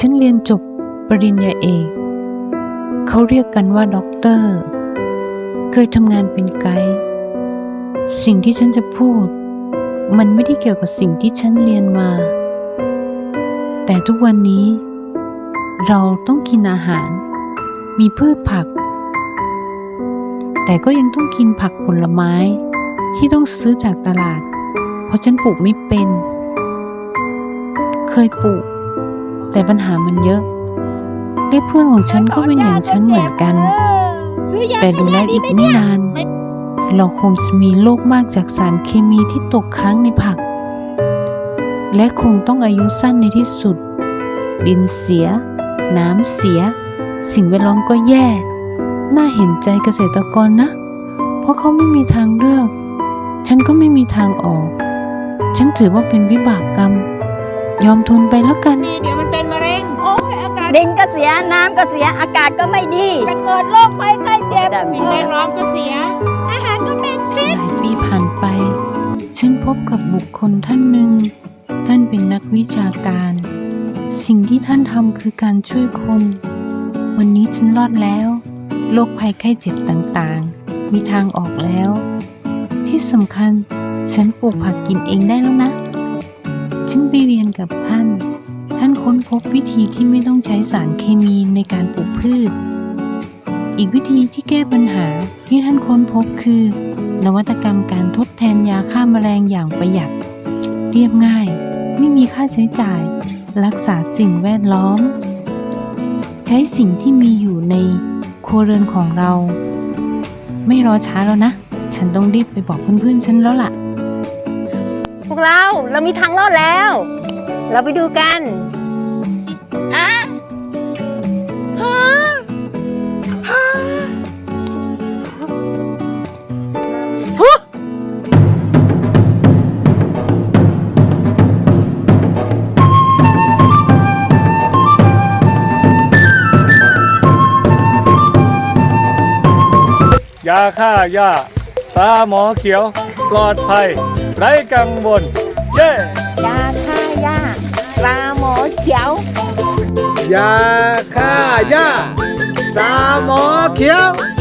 ฉันเรียนจบปริญญาเอก เขาเรียกกันว่าด็อกเตอร์ เคยทำงานเป็นไกด์ สิ่งที่ฉันจะพูด มันไม่ได้เกี่ยวกับสิ่งที่ฉันเรียนมา แต่ทุกวันนี้ เราต้องกินอาหาร มีพืชผัก แต่ก็ยังต้องกินผักผลไม้ที่ต้องซื้อจากตลาด เพราะฉันปลูกไม่เป็น เคยปลูก แต่ปัญหามันเยอะและเพื่อนของฉันก็เป็นอย่างฉันเหมือนกัน แต่ดูแลอีกไม่นาน เราคงจะมีโรคมากจากสารเคมีที่ตกค้างในผัก และคงต้องอายุสั้นในที่สุด ดินเสีย น้ำเสีย สิ่งแวดล้อมก็แย่ น่าเห็นใจเกษตรกรนะ เพราะเขาไม่มีทางเลือก ฉันก็ไม่มีทางออก ฉันถือว่าเป็นวิบากกรรม ยอมทนไปแล้วกัน นี่เดี๋ยวมันเป็นมะเร็ง โอ้ยอากาศดินก็เสียน้ำก็เสียอากาศก็ไม่ดีจะเกิดโรคภัยไข้เจ็บสิ่งแวดล้อมก็เสีย อาหารก็เป็นพิษหลายปีผ่านไป ฉันพบกับบุคคลท่านหนึ่ง ท่านเป็นนักวิชาการ สิ่งที่ท่านทำคือการช่วยคน วันนี้ฉันรอดแล้วโรคภัยไข้เจ็บต่างๆ มีทางออกแล้ว ที่สำคัญฉันปลูกผักกินเองได้แล้วนะ ฉันไปเรียนกับท่าน ท่านค้นพบวิธีที่ไม่ต้องใช้สารเคมีในการปลูกพืช อีกวิธีที่แก้ปัญหาที่ท่านค้นพบคือ นวัตกรรมการทดแทนยาฆ่าแมลงอย่างประหยัด เรียบง่าย ไม่มีค่าใช้จ่าย รักษาสิ่งแวดล้อม ใช้สิ่งที่มีอยู่ในครัวเรือนของเรา ไม่รอช้าแล้วนะ ฉันต้องรีบไปบอกเพื่อนๆฉันแล้วล่ะ พวกเราเรามีทางรอดแล้ว เราไปดูกันอะฮะฮะฮะยาฆ่าหญ้าตาหมอเขียว ปลอดภัย ไร้กังวลเย้ยาฆ่าหญ้าปลาหมอเขียวยาฆ่าหญ้าตาหมอเขียวเย้ตรา